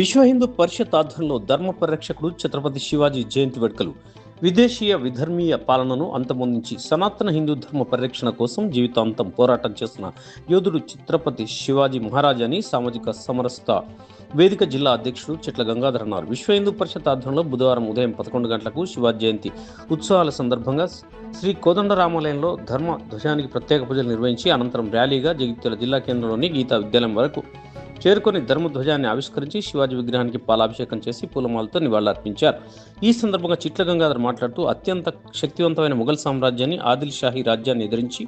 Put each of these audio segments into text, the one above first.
విశ్వ హిందూ పరిషత్ ఆధ్వర్యంలో ధర్మ పరిరక్షకుడు ఛత్రపతి శివాజీ జయంతి వేడుకలు. విదేశీయ విధర్మీయ పాలనను అంతమొందించి సనాతన హిందూ ధర్మ పరిరక్షణ కోసం జీవితాంతం పోరాటం చేస్తున్న యోధుడు ఛత్రపతి శివాజీ మహారాజ్ అని సామాజిక సమరసత వేదిక జిల్లా అధ్యక్షుడు చెట్ల గంగాధర్ అన్నారు. విశ్వ హిందూ పరిషత్ ఆధ్వర్యంలో బుధవారం ఉదయం పదకొండు గంటలకు శివాజీ జయంతి ఉత్సవాల సందర్భంగా శ్రీ కోదండరామాలయంలో ధర్మ ధ్వజానికి ప్రత్యేక పూజలు నిర్వహించి అనంతరం ర్యాలీగా జగిత్యాల జిల్లా కేంద్రంలోని గీతా విద్యాలయం వరకు చేరుకొని ధర్మధ్వజాన్ని ఆవిష్కరించి శివాజీ విగ్రహానికి పాలాభిషేకం చేసి పూలమాలతో నివాళులర్పించారు. ఈ సందర్భంగా చిట్ల గంగాధర్ మాట్లాడుతూ అత్యంత శక్తివంతమైన ముఘల్ సామ్రాజ్యాన్ని ఆదిల్ షాహీ రాజ్యాన్ని ఎదిరించి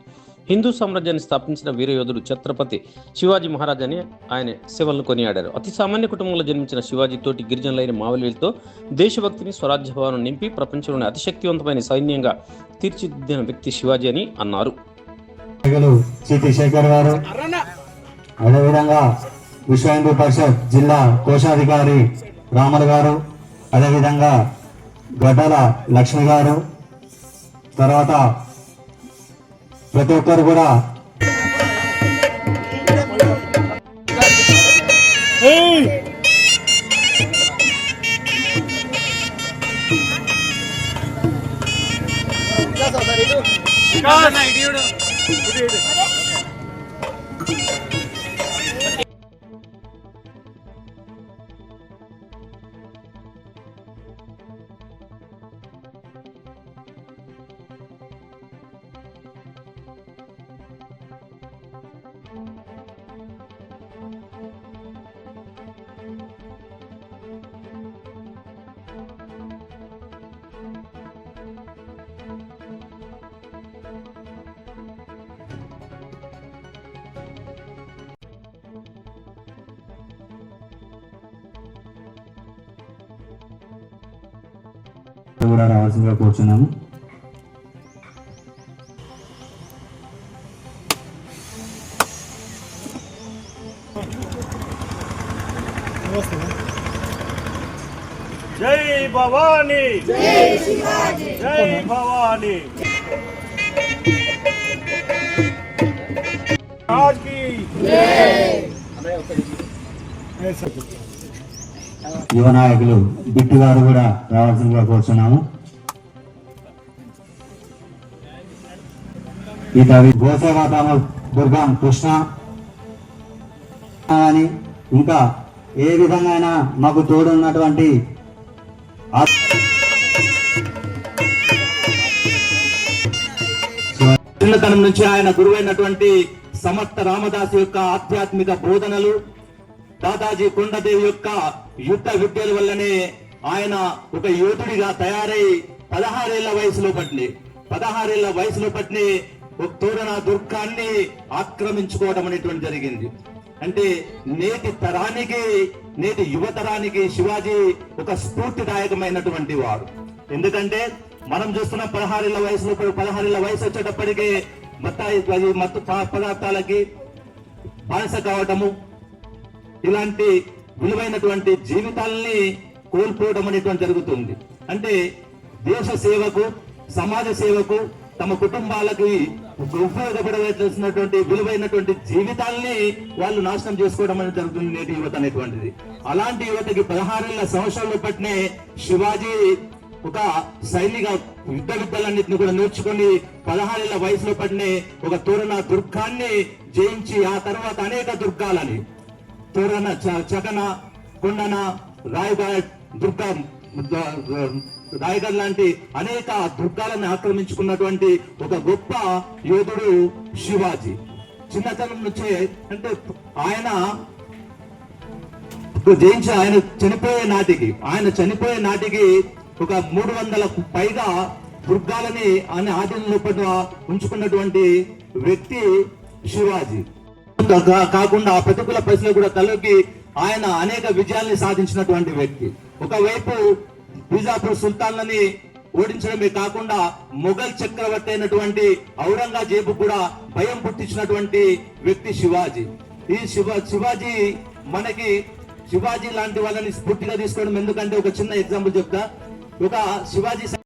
హిందూ సామ్రాజ్యాన్ని స్థాపించిన వీరయోధుడు ఛత్రపతి శివాజీ మహారాజ్ అని ఆయన సేవలను కొనియాడారు. అతి సామాన్య కుటుంబంలో జన్మించిన శివాజీ తోటి గిరిజనులైన మావలీలతో దేశభక్తిని స్వరాజ్య భావన నింపి ప్రపంచంలోని అతి శక్తివంతమైన సైన్యంగా తీర్చిదిద్దిన వ్యక్తి శివాజీ అని అన్నారు. అదేవిధంగా విశ్వ హిందూ పరిషత్ జిల్లా కోశాధికారి రాములు గారు అదేవిధంగా గడ్డల లక్ష్మి గారు తర్వాత ప్రతి ఒక్కరు కూడా కూడా రావాల్సిందిగా కూర్చున్నాము. జై భవానీ. జై శివాజీ జై. భవానీ రాజ్ की యువ నాయకులు బిట్టు గారు కూడా రావాల్సిందిగా ఈ ఇక గోసేవాతామ దుర్గం కృష్ణ అని ఇంకా ఏ విధంగా అయినా మాకు తోడున్నటువంటి చిన్నతనం నుంచి ఆయన గురువైనటువంటి సమర్థ రామదాస్ యొక్క ఆధ్యాత్మిక బోధనలు దాదాజీ కొండదేవి యొక్క యుద్ధ విద్యల వల్లనే ఆయన ఒక యోధుడిగా తయారై పదహారేళ్ళ వయసులో పట్టిని పదహారేళ్ళ వయసులో పట్టిని ఒక తోరణ దుర్గాన్ని ఆక్రమించుకోవడం అనేటువంటి జరిగింది. అంటే నేటి తరానికి నేటి యువతరానికి శివాజీ ఒక స్ఫూర్తిదాయకమైనటువంటి వాడు. ఎందుకంటే మనం చూస్తున్న పదహారేళ్ళ వయసులో పదహారేళ్ళ వయసు వచ్చేటప్పటికే మత్త మత్తు పదార్థాలకి బానిస కావటము ఇలాంటి విలువైనటువంటి జీవితాలని కోల్పోవడం అనేటువంటి జరుగుతుంది. అంటే దేశ సేవకు సమాజ సేవకు తమ కుటుంబాలకి ఉపయోగపడవలసినటువంటి విలువైనటువంటి జీవితాల్ని వాళ్ళు నాశనం చేసుకోవడం అనేది జరుగుతుంది నేటి యువత అనేటువంటిది. అలాంటి యువతకి పదహారేళ్ళ సంవత్సరాల పట్టినే శివాజీ ఒక సైనిక యుద్ధ విద్యలన్నింటినీ కూడా నేర్చుకొని పదహారేళ్ళ వయసులో పడిన ఒక తోరణ దుర్గాన్ని జయించి ఆ తర్వాత అనేక దుర్గాలని తోరణ చకన కొండన రాయగఢ్ దుర్గా రాయగఢ్ లాంటి అనేక దుర్గాలను ఆక్రమించుకున్నటువంటి ఒక గొప్ప యోధుడు శివాజీ. చిన్నతనం నుంచే అంటే ఆయన జయించి ఆయన చనిపోయే నాటికి ఆయన చనిపోయే నాటికి ఒక మూడు వందలకు పైగా దుర్గాలని ఆయన ఆధీనంలో ఉంచుకున్నటువంటి వ్యక్తి శివాజీ. కాకుండా ఆ ప్రతికూల పరిస్థితులు కూడా తలకి ఆయన అనేక విజయాల్ని సాధించినటువంటి వ్యక్తి. ఒకవైపు బీజాపూర్ సుల్తాన్లని ఓడించడమే కాకుండా మొఘల్ చక్రవర్తి అయినటువంటి ఔరంగజేబు కూడా భయం పుట్టించినటువంటి వ్యక్తి శివాజీ. ఈ శివ శివాజీ మనకి శివాజీ లాంటి వాళ్ళని స్ఫూర్తిగా తీసుకోవడం ఎందుకంటే ఒక చిన్న ఎగ్జాంపుల్ చెప్తా. ఒక శివాజీ